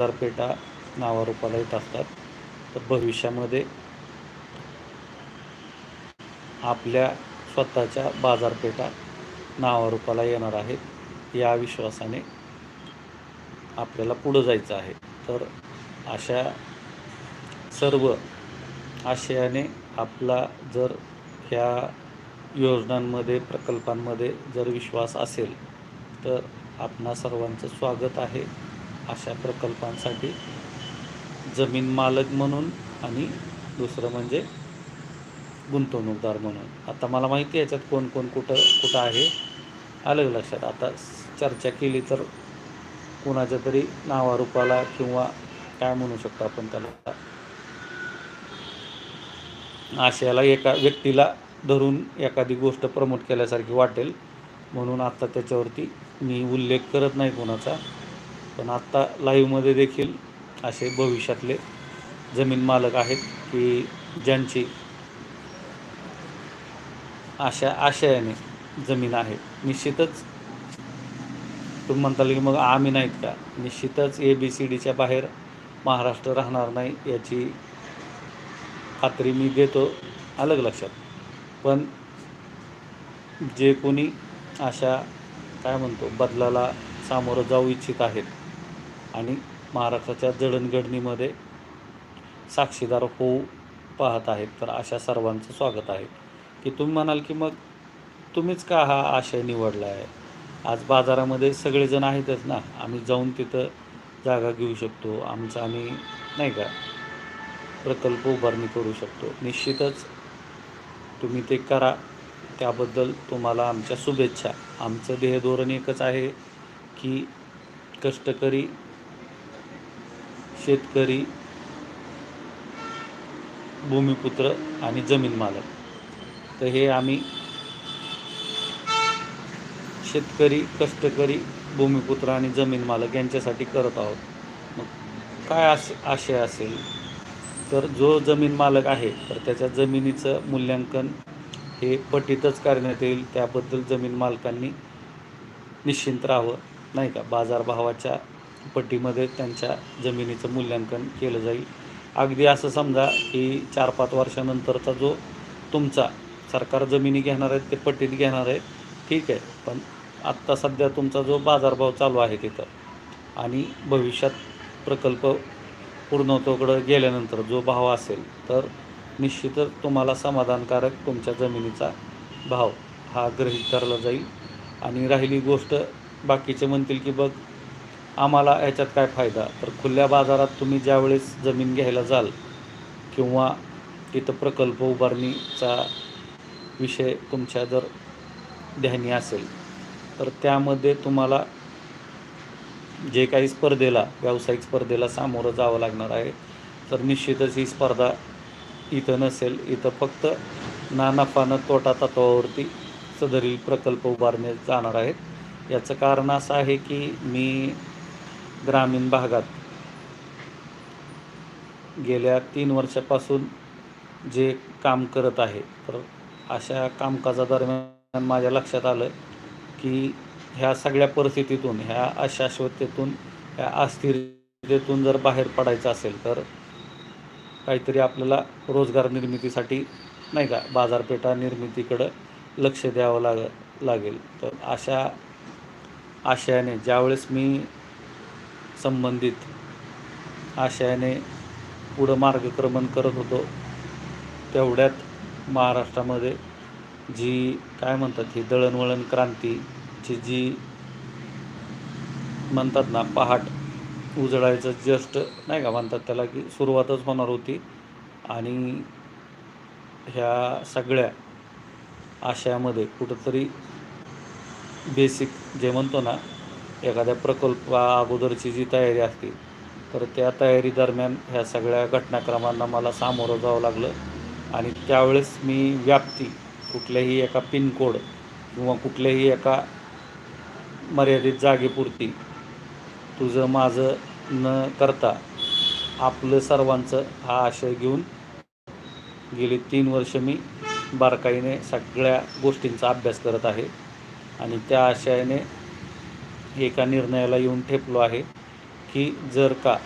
बाजारपेठा नावारूपाला येत असतात. तर भविष्यामध्ये आपल्या स्वतःच्या बाजारपेठा नावारूपाला येणार आहेत या विश्वासाने आपल्याला पुढं जायचं आहे. तर अशा सर्व आशयाने आपला जर ह्या योजनांमध्ये प्रकल्पांमध्ये जर विश्वास असेल तर आपणा सर्वांचं स्वागत आहे. अशा प्रकल्पांसाठी जमीन मालक म्हणून आणि दुसरं म्हणजे गुंतवणूकदार म्हणून. आता मला माहिती आहे याच्यात कोण कोण कुठं कुठं आहे. आलं लक्षात? आता चर्चा केली तर कुणाच्या तरी नावारूपाला किंवा काय म्हणू शकतो आपण त्याला? आशयाला एका व्यक्तीला धरून एखादी गोष्ट प्रमोट केल्यासारखी वाटेल. म्हणून आत्ता त्याच्यावरती मी उल्लेख करत नाही कोणाचा. पण आत्ता लाईव्हमध्ये देखील असे भविष्यातले जमीन मालक आहेत की ज्यांची अशा आशयाने जमीन आहे. निश्चितच तुम्ही म्हणताल की मग आम्ही नाहीत का? निश्चितच ए बी सी डीच्या बाहेर महाराष्ट्र राहणार नाही याची खात्री मी देतो अलग लक्षात. पण जे कोणी अशा काय म्हणतो बदलाला सामोरं जाऊ इच्छित आहेत आणि महाराष्ट्राच्या जडणघडणीमध्ये साक्षीदार होऊ पाहत आहेत. तर अशा सर्वांचं स्वागत आहे. की तुम्ही म्हणाल की मग तुम्हीच का हा आशय निवडला आहे आज बाजारामध्ये सगळेजण आहेतच ना. आम्ही जाऊन तिथं जागा घेऊ शकतो. आमचं आम्ही नाही का प्रकल्प उभारणी करू शकतो. निश्चितच तुम्ही ते करा. त्याबद्दल तुम्हाला आमच्या शुभेच्छा. आमचं ध्येयधोरण एकच आहे की कष्टकरी शेतकरी भूमिपुत्र आणि जमीन मालक. तर हे आम्ही शेतकरी कष्टकरी भूमिपुत्र आणि जमीन मालक यांच्यासाठी करत आहोत. मग काय आश आशय असेल? तर जो जमीन मालक आहे तर त्याच्या जमिनीचं मूल्यांकन हे पटीतच करण्यात येईल. त्याबद्दल जमीन मालकांनी निश्चिंत राहावं नाही का? बाजारभावाच्या पट्टीमध्ये त्यांच्या जमिनीचं मूल्यांकन केलं जाईल. अगदी असं समजा की चार पाच वर्षानंतरचा जो तुमचा सरकार जमिनी घेणार आहेत ते पट्टीत घेणार आहे ठीक आहे. पण आत्ता सध्या तुमचा जो बाजारभाव चालू आहे तिथं आणि भविष्यात प्रकल्प पूर्णत्वाकडं गेल्यानंतर जो भाव असेल तर निश्चितच तुम्हाला समाधानकारक तुमच्या जमिनीचा भाव हा गृहीत धरला जाईल. आणि राहिली गोष्ट बाकीचे म्हणतील की बघ आम्हाला याच्यात काय फायदा? तर खुल्या बाजारात तुम्ही ज्यावेळेस जमीन घ्यायला जाल किंवा तिथं प्रकल्प उभारणीचा विषय तुमच्या जर ध्यानी असेल तर त्यामध्ये तुम्हाला जे काही स्पर्धेला व्यावसायिक स्पर्धेला सामोरं जावं लागणार आहे. तर निश्चितच ही स्पर्धा इथं नसेल. इथं फक्त ना नफानं तोटा तत्वावरती सदरील प्रकल्प उभारणे जाणार आहेत. याचं कारण असं आहे की मी ग्रामीण भागात गेल्या तीन वर्षापासून जे काम करत आहे तर अशा कामकाजादरम्यान माझ्या लक्षात आलं की ह्या सगळ्या परिस्थितीतून ह्या अशाश्वतेतून ह्या अस्थिरतेतून जर बाहेर पडायचं असेल तर काहीतरी आपल्याला रोजगार निर्मितीसाठी नाही का बाजारपेठा निर्मितीकडं लक्ष द्यावं लाग लागेल. तर अशा आशयाने ज्यावेळेस मी संबंधित आशयाने पुढं मार्गक्रमण करत होतो. तेवढ्यात महाराष्ट्रामध्ये जी काय म्हणतात ही दळणवळण क्रांतीची जी म्हणतात ना पहाट उजळायचं जस्ट नाही का म्हणतात त्याला की सुरुवातच होणार होती. आणि ह्या सगळ्या आशयामध्ये कुठंतरी बेसिक जे म्हणतो ना एखाद्या प्रकल्पा अगोदरची जी तयारी असते तर त्या तयारी दरम्यान ह्या सगळ्या घटनाक्रमांना मला सामोरं जावं लागलं. आणि त्यावेळेस मी व्याप्ती कुठल्याही एका पिनकोड किंवा कुठल्याही एका मर्यादित जागेपुरती तुझं माझं न करता आपलं सर्वांचं हा आशय घेऊन गेली तीन वर्ष मी बारकाईने सगळ्या गोष्टींचा अभ्यास करत आहे. आणि त्या आशयाने एका निर्णयाला येऊन ठेपलो आहे की जर का